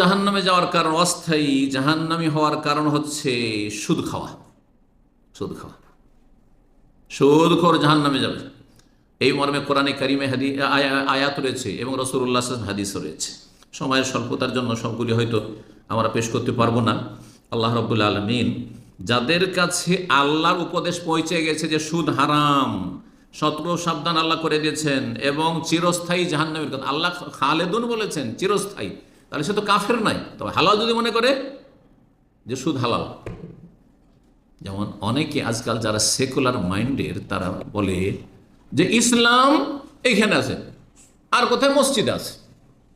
জাহান্নামে যাওয়ার কারণ অস্থায়ী, জাহান্নামী হওয়ার কারণ হচ্ছে সুদ খাওয়া। সুদ খাওয়া। সুদ খোর জাহান্নামে যাবে। এই মর্মে কোরআনে কারিমে হাদি আয়াত রয়েছে এবং রসুল্লাহ হাদিসও রয়েছে। সময়ের স্বল্পতার জন্য সবগুলি হয়তো আমরা পেশ করতে পারব না। আল্লাহ রব্বুল আলমিন যাদের কাছে আল্লাহর উপদেশ পৌঁছে গেছে যে সুদ হারাম সতর্ক সাবধান আল্লাহ করে দিয়েছেন এবং চিরস্থায়ী জাহান্নামের কথা, আল্লাহ খালেদুন বলেছেন, চিরস্থায়ী। তাহলে সে তো কাফের নাই। তবে হালাল যদি মনে করে যে সুদ হালাল। যেমন অনেকে আজকাল যারা সেকুলার মাইন্ডের, তারা বলে যে ইসলাম এইখানে আছে, আর কোথায় মসজিদ আছে।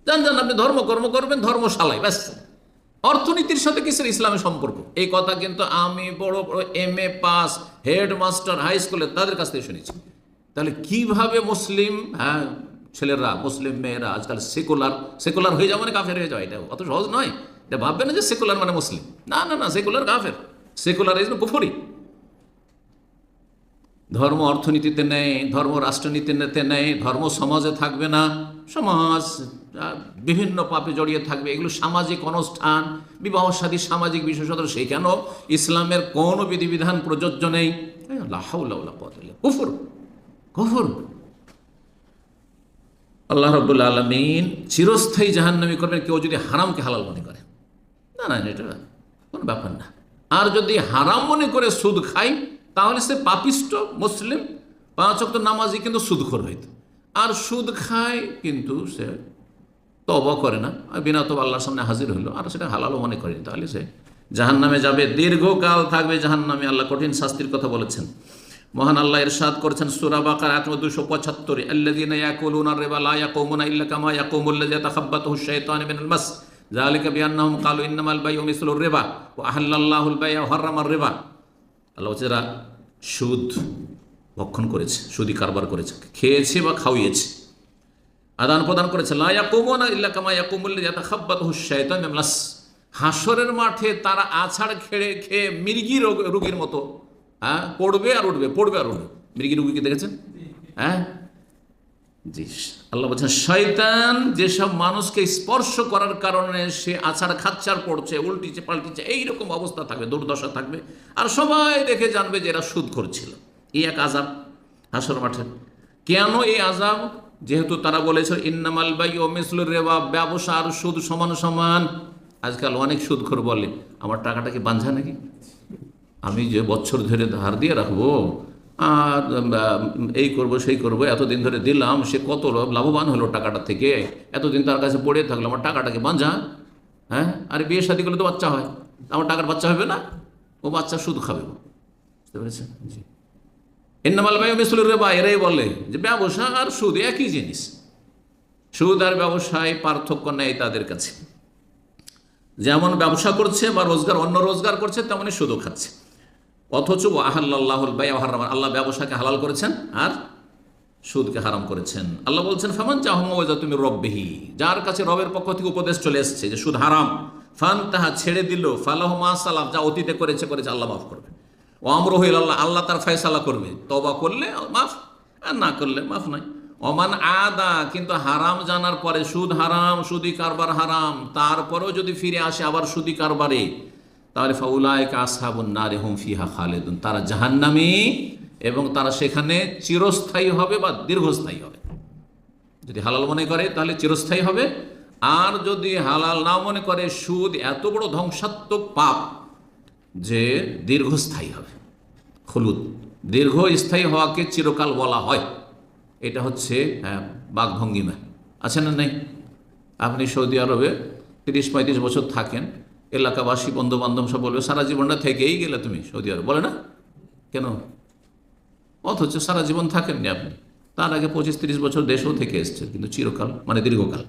জান জান, আপনি ধর্মকর্ম করবেন, ধর্মশালায়, ব্যাস। অর্থনীতির সাথে কিসের ইসলামের সম্পর্ক? এই কথা কিন্তু আমি বড় বড় M A pass, headmaster, high স্কুলে তাদের কাছ থেকে শুনেছি। তাহলে কীভাবে মুসলিম হ্যাঁ ছেলেরা, মুসলিম মেয়েরা, আজকাল সেকুলার সেকুলার হয়ে যাওয়া মানে কাফের হয়ে যাওয়া, এটা অত সহজ নয়। এটা ভাববে না যে সেকুলার মানে মুসলিম। না না না সেকুলার কাফের। সেকুলার এই কুফরি। ধর্ম অর্থনীতিতে নেই, ধর্ম রাষ্ট্রনীতিতে নেই, ধর্ম সমাজে থাকবে না, সমাজ বিভিন্ন পাপে জড়িয়ে থাকবে, এগুলো সামাজিক অনুষ্ঠান বিবাহ সাদী সামাজিক বিশেষত সেখানেও ইসলামের কোনো বিধিবিধান প্রযোজ্য নেই। কুফর কুফর। আল্লাহ রব্বুল আলমিন চিরস্থায়ী জাহান্নামি করবেন, কেউ যদি হারামকে হালাল মনে করে। না না, এটা কোনো ব্যাপার না। আর যদি হারাম মনে করে সুদ খায়, তাহলে সে পাপিষ্ট, মুসলিম, পাঁচ অক্ট নামাজি কিন্তু সুদখোর হইত। আর সুদ খায় কিন্তু সে তবা করে না। আর বিনা তবা আল্লাহর সামনে হাজির হইল, আর সেটা হালালও মনে করেনি। তাহলে সে জাহান্নামে যাবে, দীর্ঘকাল থাকবে জাহান্নামে। আল্লাহ কঠিন শাস্তির কথা বলেছেন। মহান আল্লাহ ইরশাদ করেছেন সূরা বাকার, আয়াত নম্বর 275 আল্লাযীনা ইয়াকুলুনা আর-রিবা লা ইয়াকুমুনা ইল্লা কামা ইয়াকুমুল লাযী ইয়াতাখাব্বাতুহু আশ-শাইতানু মিনাল মাস যালিকা বিআন্নাহুম ক্বালু ইন্নামাল বাইউ মিসলুর রিবা ওয়া আহাল্লাল্লাহুল বাই'a ওয়া হাররামার রিবা আল্লাহ এরা সুদ ভক্ষণ করেছে সুদি কারবার করেছে খেয়েছে বা খাওয়িয়েছে আদান প্রদান করেছে লা ইয়াকুমুনা ইল্লা কামা ইয়াকুমুল লাযী ইয়াতাখাব্বাতুহু আশ-শাইতানু মিনাল মাস হাসরের মাঠে তারা আছাড় খেড়ে খেয়ে মির্গি রোগ রোগীর মতো হ্যাঁ পড়বে আর উঠবে, পড়বে আর উঠবে। মৃগী রুগীকে দেখেছেন? হ্যাঁ? জি, আল্লাহ বলছেন, শয়তান যেসব মানুষকে স্পর্শ করার কারণে সে আছাড় খাচ্ছার পড়ছে উল্টিছে পাল্টিছে, এইরকম অবস্থা থাকবে, দুর্দশা থাকবে। আর সবাই দেখে জানবে যে এরা সুদ করছিল। এই এক আজাব হাসর মাঠে। কেন এই আজাব যেহেতু তারা বলেছে ইন্নামাল বাই ও মিসলুর রেবা ব্যবসা আর সুদ সমান সমান। আজকাল অনেক সুদখোর বলে, আমার টাকাটা কি বাঞ্ঝা নাকি? আমি যে বছর ধরে ধার দিয়ে রাখব, আর এই করব, সেই করব, এতদিন ধরে দিলাম, সে কত লাভবান হলো টাকাটা থেকে। এতদিন তার কাছে পড়ে থাকল আমার টাকাটাকে বাঁধা হ্যাঁ? আর বিয়ে শাদি করলে তো বাচ্চা হয়। আমার টাকার বাচ্চা হবে না? ও বাচ্চা সুদ খাবে। বুঝতে পেরেছেন? জি। এন্নামাল ভাই মিসলুর রেবা, এরাই বলে যে ব্যবসা আর সুদ একই জিনিস। সুদ আর ব্যবসায় পার্থক্য নেই তাদের কাছে। যেমন ব্যবসা করছে বা রোজগার, অন্য রোজগার করছে তেমনই সুদও খাচ্ছে। অথচ আহাল্লাহুল বাই আল্লাহ ব্যবসাকে হালাল করেছেন আর সুদকে হারাম করেছেন। আল্লাহ বলছেন, ফামান চাহমা তুমি রব্বিহি যার কাছে রবের পক্ষ থেকে উপদেশ চলে এসেছে যে সুদ হারাম। ফান তাহা ছেড়ে দিল, ফালাহ সালাম যা অতীতে করেছে করেছে, আল্লাহ মাফ করবে। ও আমরহিল আল্লাহ আল্লাহ তার ফয়সালা করবে। তবা করলে মাফ, আর না করলে মাফ নাই। অমান আদা, কিন্তু হারাম জানার পরে সুদ হারাম, সুদি কারবার হারাম। তারপরেও যদি ফিরে আসে আবার সুদি কারবারে তাহলে ফাউলায়ক আসহাবুন নারে হুম ফিহা খালেদুন। তারা জাহান্নামী এবং তারা সেখানে চিরস্থায়ী হবে বা দীর্ঘস্থায়ী হবে। যদি হালাল মনে করে তাহলে চিরস্থায়ী হবে। আর যদি হালাল না মনে করে সুদ এত বড় ধ্বংসাত্মক পাপ যে দীর্ঘস্থায়ী হবে। হলুদ দীর্ঘস্থায়ী হওয়াকে চিরকাল বলা হয়। এটা হচ্ছে হ্যাঁ, বাঘভঙ্গিমা আছে না নেই? আপনি সৌদি আরবে তিরিশ পঁয়ত্রিশ বছর থাকেন এলাকাবাসী বন্ধু বান্ধব সব বলবে, সারা জীবনটা থেকেই গেলে তুমি সৌদি আরব। বলে না। কেন? অথচ সারা জীবন থাকেননি আপনি। তার আগে পঁচিশ তিরিশ বছর দেশেও থেকে এসছে কিন্তু চিরকাল মানে দীর্ঘকাল।